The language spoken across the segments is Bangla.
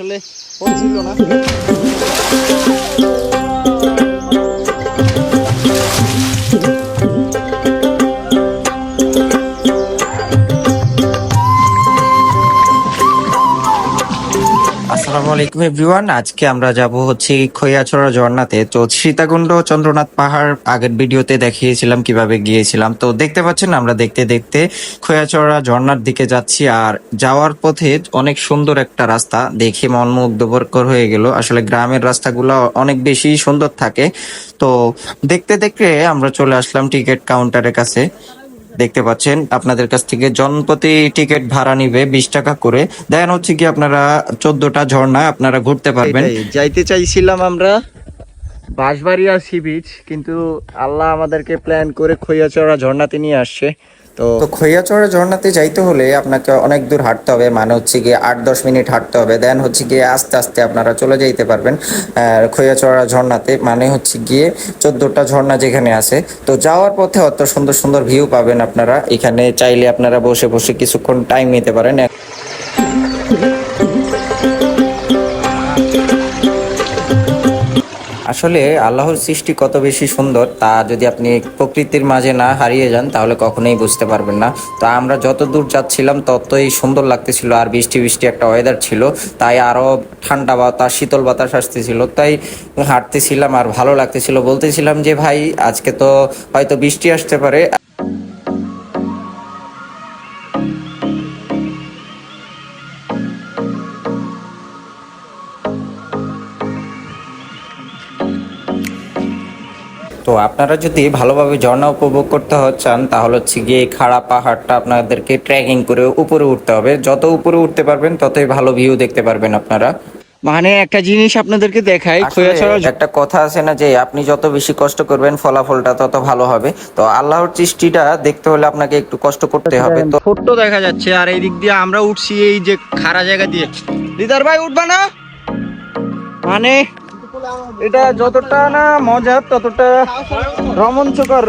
আসলে হচ্ছিল না। আলাইকুম এভরিওয়ান। আজকে আমরা যাব হচ্ছে খৈয়াছড়া ঝর্ণাতে তো সীতাকুণ্ড চন্দ্রনাথ পাহাড় আগের ভিডিওতে দেখিয়েছিলাম কীভাবে গিয়েছিলাম। তো দেখতে পাচ্ছেন, আমরা দেখতে দেখতে খৈয়াছড়া ঝর্ণার দিকে যাচ্ছি আর যাওয়ার পথে অনেক সুন্দর একটা রাস্তা। দেখে মন মুগ্ধকর হয়ে গেল। আসলে গ্রামের রাস্তাগুলো অনেক বেশি সুন্দর থাকে। তো দেখতে দেখতে আমরা চলে আসলাম টিকিট কাউন্টারের কাছে। দেখতে পাচ্ছেন, আপনাদের কাছ থেকে জনপ্রতি টিকিট ভাড়া নিবে বিশ টাকা করে। দেন হচ্ছে কি আপনারা চোদ্দটা ঝর্ণা আপনারা ঘুরতে পারবেন। যাইতে চাইছিলাম আমরা বাঁশবাড়িয়া সি বিচ, কিন্তু আল্লাহ আমাদেরকে প্ল্যান করে খৈয়াচড়া ঝর্ণাতে নিয়ে আসছে। তো খৈয়াচড়া ঝর্ণাতে যাইতে হলে আপনাকে অনেক দূর হাঁটতে হবে মানে হচ্ছে গিয়ে আট দশ মিনিট হাঁটতে হবে দেন হচ্ছে গিয়ে আস্তে আস্তে আপনারা চলে যাইতে পারবেন খৈয়াচড়া ঝর্ণাতে মানে হচ্ছে গিয়ে চোদ্দোটা ঝর্ণা যেখানে আছে। তো যাওয়ার পথে অত সুন্দর সুন্দর ভিউ পাবেন আপনারা, এখানে চাইলে আপনারা বসে বসে কিছুক্ষণ টাইম নিতে পারেন। আসলে আল্লাহর সৃষ্টি কত বেশি সুন্দর, তা যদি আপনি প্রকৃতির মাঝে না হারিয়ে যান, তাহলে কখনোই বুঝতে পারবেন না। তো আমরা যত দূর যাচ্ছিলাম, ততই সুন্দর লাগতেছিল আর বৃষ্টি বৃষ্টি একটা ওয়েদার ছিল। তাই আরও ঠান্ডা বাতাস, শীতল বাতাস আসতেছিল। তাই হাঁটতেছিলাম আর ভালো লাগতেছিল। বলতেছিলাম যে, ভাই, আজকে তো হয়তো বৃষ্টি আসতে পারে। তো আপনারা যদি ভালোভাবে ঝর্ণা উপভোগ করতে চান তাহলে হচ্ছে গিয়ে খাড়া পাহাড়টা আপনাদেরকে ট্রেকিং করে উপরে উঠতে হবে। যত উপরে উঠতে পারবেন ততই ভালো ভিউ দেখতে পারবেন আপনারা। মানে একটা জিনিস আপনাদেরকে দেখাই একটা কথা আছে না যে আপনি যত বেশি কষ্ট করবেন ফলাফলটা তত ভালো হবে। তো আল্লাহর সৃষ্টিটা দেখতে হলে আপনাকে একটু কষ্ট করতে হবে। তো ছোট্ট দেখা যাচ্ছে আর এই দিক দিয়ে আমরা উঠছি এই যে খাড়া জায়গা দিয়ে। দিদার ভাই উঠবা না? মানে এটা যতটা না মজা ততটা রোমাঞ্চকর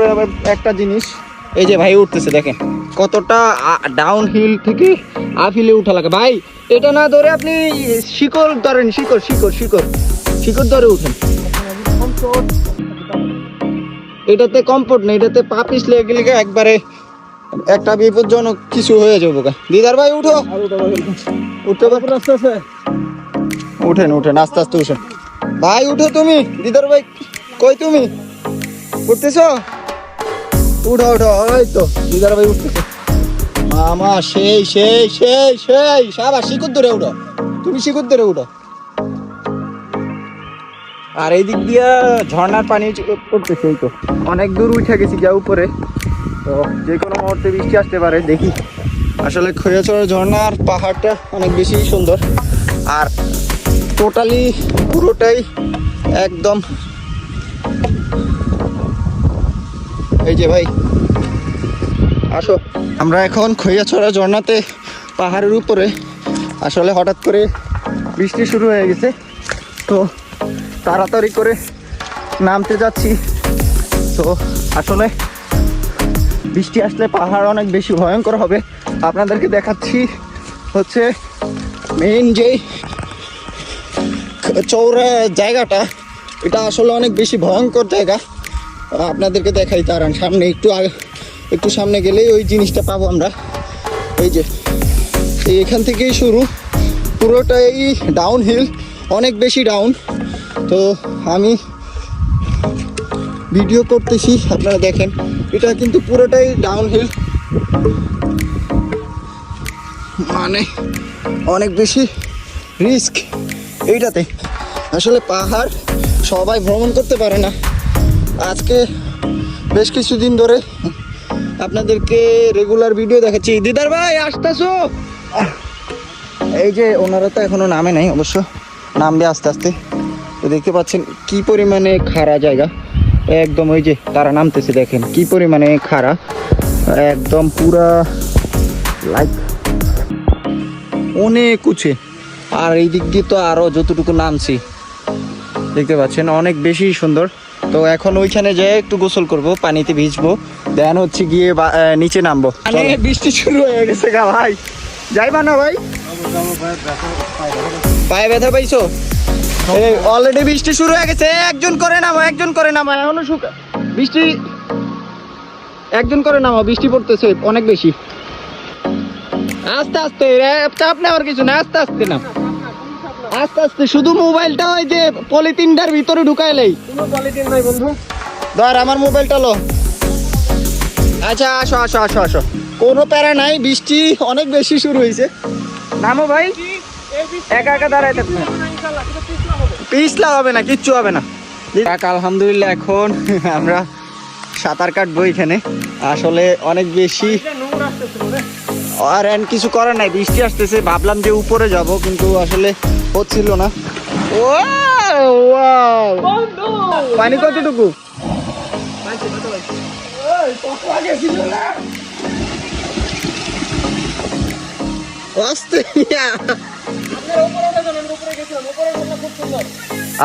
একটা জিনিস। এই যে ভাই উঠতেছে দেখেন কতটা ডাউন হিল থেকে আপ হিলে উঠা লাগে। ভাই এটা না ধরে আপনি শিকড় ধরেন শিকড় শিকড় শিকড় শিকড় ধরে উঠেন। এটাতে কমফোর্ট নেই এটাতে পা পিছলে গেলে একবারে একটা বিপজ্জনক কিছু হয়ে যাব দিদার ভাই উঠো। উঠতে পারব আস্তে আস্তে। উঠেন উঠেন আস্তে আস্তে উঠেন। ভাই, উঠো তুমি। দিদার ভাই, কই তুমি? উঠতেছো? উঠো উঠো ওই তো, দিদার ভাই উঠতেছে। মামা, সেই সেই সেই সেই সাবাস শিকুর ধরে উঠো। তুমি শিকুর ধরে উঠো। আর এই দিক দিয়া ঝর্ণার পানি পড়তেছে এই তো। অনেক দূর উঠে গেছি যা উপরে। তো যে কোনো মুহূর্তে বৃষ্টি আসতে পারে, দেখি। আসলে খৈয়াচড়া ঝর্ণার পাহাড়টা অনেক বেশি সুন্দর। আর টোটালি পুরোটাই একদম এই যে ভাই, আসো। আমরা এখন খৈয়াছড়া ঝর্ণাতে পাহাড়ের উপরে, আসলে হঠাৎ করে বৃষ্টি শুরু হয়ে গেছে, তো তাড়াতাড়ি করে নামতে যাচ্ছি। তো আসলে বৃষ্টি আসলে পাহাড় অনেক বেশি ভয়ঙ্কর হবে। আপনাদেরকে দেখাচ্ছি হচ্ছে মেইন যেই চৌড়া জায়গাটা, এটা আসলে অনেক বেশি ভয়ঙ্কর জায়গা। আপনাদেরকে দেখাই দাঁড়ান সামনে একটু আগে, একটু সামনে গেলেই ওই জিনিসটা পাবো আমরা। এই যে এখান থেকেই শুরু। পুরোটাই ডাউন হিল অনেক বেশি ডাউন তো আমি ভিডিও করতেছি, আপনারা দেখেন। এটা কিন্তু পুরোটাই ডাউন হিল মানে অনেক বেশি রিস্ক এইটাতে। আসলে পাহাড় সবাই ভ্রমণ করতে পারে না। আজকে বেশ কিছুদিন ধরে আপনাদেরকে রেগুলার ভিডিও দেখাচ্ছি। দিদার ভাই, আসতেছো? এই যে ওনারা তো এখনও নামে নাই অবশ্য। নামবে আস্তে আস্তে। তো দেখতে পাচ্ছেন কি পরিমাণে খাড়া জায়গা। একদম ওই যে তারা নামতেছে, দেখেন কি পরিমাণে খাড়া। একদম পুরা লাইক অনেক উঁচে। আর এই দিক দিয়ে তো আরও যতটুকু নামছি দেখতে পাচ্ছেন অনেক বেশি সুন্দর। তো এখন ওইখানে যেয়ে একটু গোসল করব পানিতে ভিজবো দেন হচ্ছে গিয়ে নিচে নামবো। বৃষ্টি শুরু হয়ে গেছে গা ভাই। যাইবা না ভাই? পায়ে ব্যথা পাইছো? অলরেডি বৃষ্টি শুরু হয়ে গেছে। একজন করে নামো একজন করে নামো। এখনও শুকা বৃষ্টি একজন করে নামো বৃষ্টি পড়তেছে অনেক বেশি। আস্তে আস্তে চাপ নেওয়ার কিছু না আস্তে আস্তে না আস্তে আস্তে শুধু মোবাইলটা ওই যে পলিথিনটার ভিতরে ঢুকাইলেই কোনো নাই বন্ধু। ধর আমার মোবাইলটা লো। আচ্ছা আসো আসো আসো আসো। কোনো প্যারা নাই বৃষ্টি অনেক বেশি শুরু হয়েছে নামো ভাই। একা একা থাকবে। পিছলা হবে। না কিচ্ছু হবে না। কাকা আলহামদুলিল্লাহ এখন আমরা সাঁতার কাটবো এখানে। আসলে অনেক বেশি আর এন কিছু করার নাই বৃষ্টি আসতেছে ভাবলাম যে উপরে যাব কিন্তু আসলে হচ্ছিল না। ও পানি কতটুকু?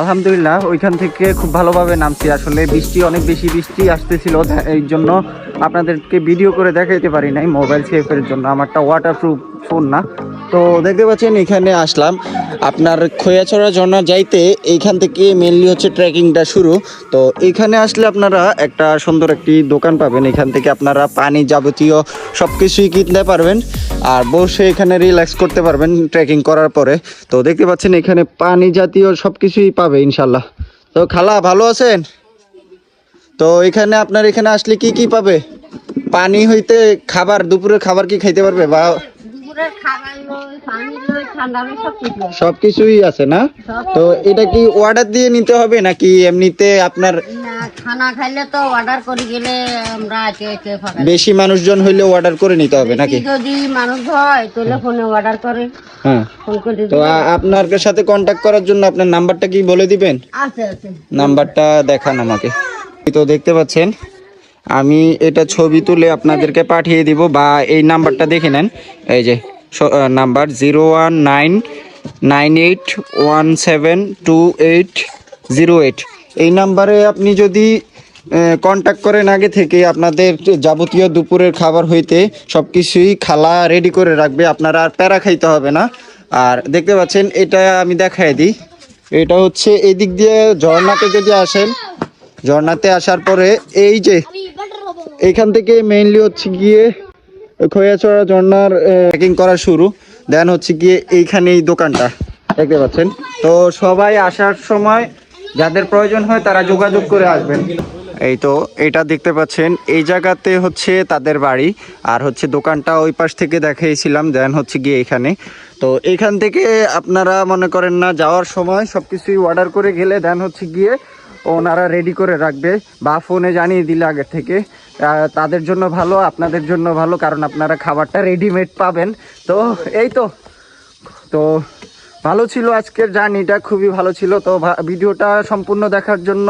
আলহামদুলিল্লাহ ওইখান থেকে খুব ভালোভাবে নামছি। আসলে বৃষ্টি অনেক বেশি বৃষ্টি আসতেছিল। এই জন্য আপনাদেরকে ভিডিও করে দেখাইতে পারি নাই। মোবাইল সেফের জন্য। আমারটা ওয়াটারপ্রুফ ফোন না। তো দেখতে পাচ্ছেন, এখানে আসলাম। আপনার খৈয়াছড়া ঝর্ণা যাইতে এইখান থেকে মেনলি হচ্ছে ট্রেকিংটা শুরু। তো এখানে আসলে আপনারা একটা সুন্দর একটি দোকান পাবেন। এখান থেকে আপনারা পানি যাবতীয় সব কিছুই কিনতে পারবেন আর বসে এখানে রিল্যাক্স করতে পারবেন ট্রেকিং করার পরে। তো দেখতে পাচ্ছেন, এখানে পানি জাতীয় সব কিছুই পাবে ইনশাল্লাহ তো খালা, ভালো আছেন? তো এখানে আপনার এখানে আসলে কি কি পাবে? পানি হইতে খাবার দুপুরে খাবার কি খাইতে পারবে বা দুপুরের খাবার লই পানি লই ঠান্ডা লই সব কিছু লই। কিছুই আছে না? তো এটা কি অর্ডার দিয়ে নিতে হবে নাকি এমনিতে আপনার না খানা খাইলে তো অর্ডার করে গেলে আমরা একে একে ফাঁকা বেশি মানুষজন হইলে অর্ডার করে নিতে হবে নাকি? যদি মানুষ হয় তাহলে ফোনে অর্ডার করে। হ্যাঁ। ফোন করে তো আ- আপনার সাথে কন্ট্যাক্ট করার জন্য আপনার নাম্বারটা কি বলে দিবেন? আছে আছে। নাম্বারটা দেখান আমাকে। তো দেখতে পাচ্ছেন আমি এটা ছবি তুলে আপনাদেরকে পাঠিয়ে দিব বা এই নাম্বারটা দেখে নেন। এই যে number zero one nine nine eight, one seven, two eight, zero eight. এই নাম্বারে আপনি যদি কন্ট্যাক্ট করেন আগে থেকে আপনাদের যাবতীয় দুপুরের খাবার হইতে সব কিছুই খালা রেডি করে রাখবে, আপনারা আর প্যারা খাইতে হবে না। আর দেখতে পাচ্ছেন, এটা আমি দেখাই দিই। এটা হচ্ছে এই দিক দিয়ে ঝর্ণাতে যদি আসেন, ঝর্ণাতে আসার পরে এই যে এইখান থেকে মেইনলি হচ্ছে গিয়ে খৈয়াছড়া ঝর্ণার ট্রেকিং করা শুরু। দেন হচ্ছে গিয়ে এইখানে এই দোকানটা, দেখতে পাচ্ছেন? তো সবাই আসার সময় যাদের প্রয়োজন হয় তারা যোগাযোগ করে আসবেন। এই তো, এটা দেখতে পাচ্ছেন, এই জায়গাতে হচ্ছে তাদের বাড়ি, আর হচ্ছে দোকানটা ওই পাশ থেকে দেখাইছিলাম দেন হচ্ছে গিয়ে এখানে। তো এখান থেকে আপনারা মনে করেন না, যাওয়ার সময় সব কিছুই অর্ডার করে গেলে দেন হচ্ছে গিয়ে ওনারা রেডি করে রাখবে বা ফোনে জানিয়ে দিলে আগে থেকে। তাদের জন্য ভালো, আপনাদের জন্য ভালো, কারণ আপনারা খাবারটা রেডিমেড পাবেন। তো এই তো। তো ভালো ছিল আজকের জার্নিটা খুবই ভালো ছিল। তো ভিডিওটা সম্পূর্ণ দেখার জন্য